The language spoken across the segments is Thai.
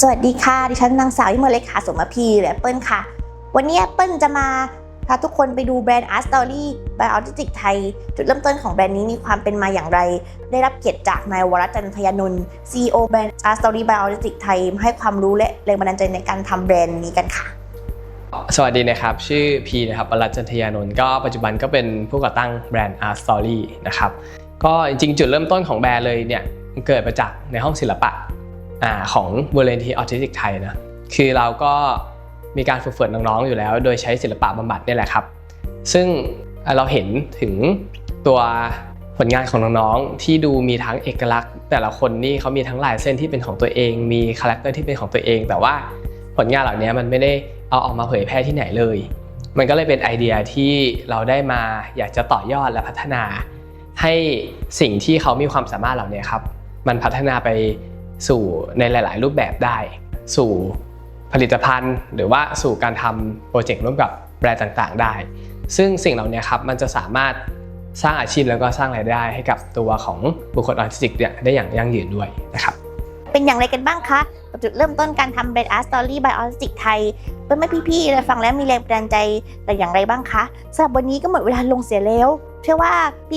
สวัสดีค่ะ ดิฉันนางสาวยิมเลขาสมพีหรือแอปเปิลค่ะ วันนี้แอปเปิลจะมาพาทุกคนไปดูแบรนด์ Art Story by Artistic ไทย จุดเริ่มต้นของแบรนด์นี้มีความเป็นมาอย่างไร ได้รับเกียรติจากนายวรจันทยานนท์ CEO แบรนด์ Art Story by Artistic ไทยมาให้ความรู้และแรงบันดาลใจในการทำแบรนด์นี้กันค่ะ สวัสดีนะครับ ชื่อพีนะครับปรัชจันทยานนท์ก็ปัจจุบันก็เป็นผู้ก่อตั้งแบรนด์ Art Story นะครับก็จริงๆจุดเริ่มต้นของแบรนด์เลยเนี่ยเกิดมาจากในห้องศิลปะ อของมูลนิธิออทิสติกไทยนะคือเราก็มีการฝึกฝนน้องๆอยู่แล้ว โดยใช้ศิลปะบำบัดนี่แหละครับ ซึ่งเราเห็นถึงตัวผลงานของน้องๆที่ดูมีทั้งเอกลักษณ์ แต่ละคนนี่เขามีทั้งลายเส้นที่เป็นของตัวเอง มีคาแรคเตอร์ที่เป็นของตัวเอง แต่ว่าผลงานเหล่านี้มันไม่ได้เอาออกมาเผยแพร่ที่ไหนเลย มันก็เลยเป็นไอเดียที่เราได้มาอยากจะต่อยอดและพัฒนา ให้สิ่งที่เขามีความสามารถเหล่านี้ครับ มันพัฒนาไป สู่ในหลาย ๆ รูปแบบได้ สู่ผลิตภัณฑ์ หรือว่าสู่การทำโปรเจกต์ร่วมกับแบรนด์ต่าง ๆ ได้ ซึ่งสิ่งเหล่านี้ครับมันจะสามารถสร้างอาชีพแล้วก็สร้างรายได้ให้กับตัวของบุคคลออทิสติกเนี่ยได้อย่างยั่งยืนด้วยนะครับเป็นอย่างไรกันบ้างคะกับจุดเริ่มต้นการทำแบรนด์ Art Story by Artistic ไทยเพื่อนไม่พี่ๆเลยฟังแล้วมีแรงบันดาลใจแต่อย่างไรบ้างคะสำหรับวันนี้ก็หมดเวลาลงเสียแล้ว เชื่อว่า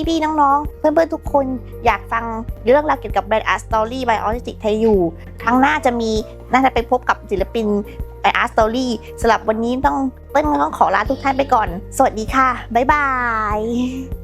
พี่ๆน้องๆ เพื่อนๆทุกคนอยากฟังเรื่องราวเกี่ยวกับแบรนด์อาร์ตสตอรี่บายออสติกไทยอยู่ครั้งหน้าจะมีน่าจะไปพบกับศิลปิน by Art Story สำหรับวันนี้ต้องเต้นต้องขอลาทุกท่านไปก่อน สวัสดีค่ะ บ๊ายบาย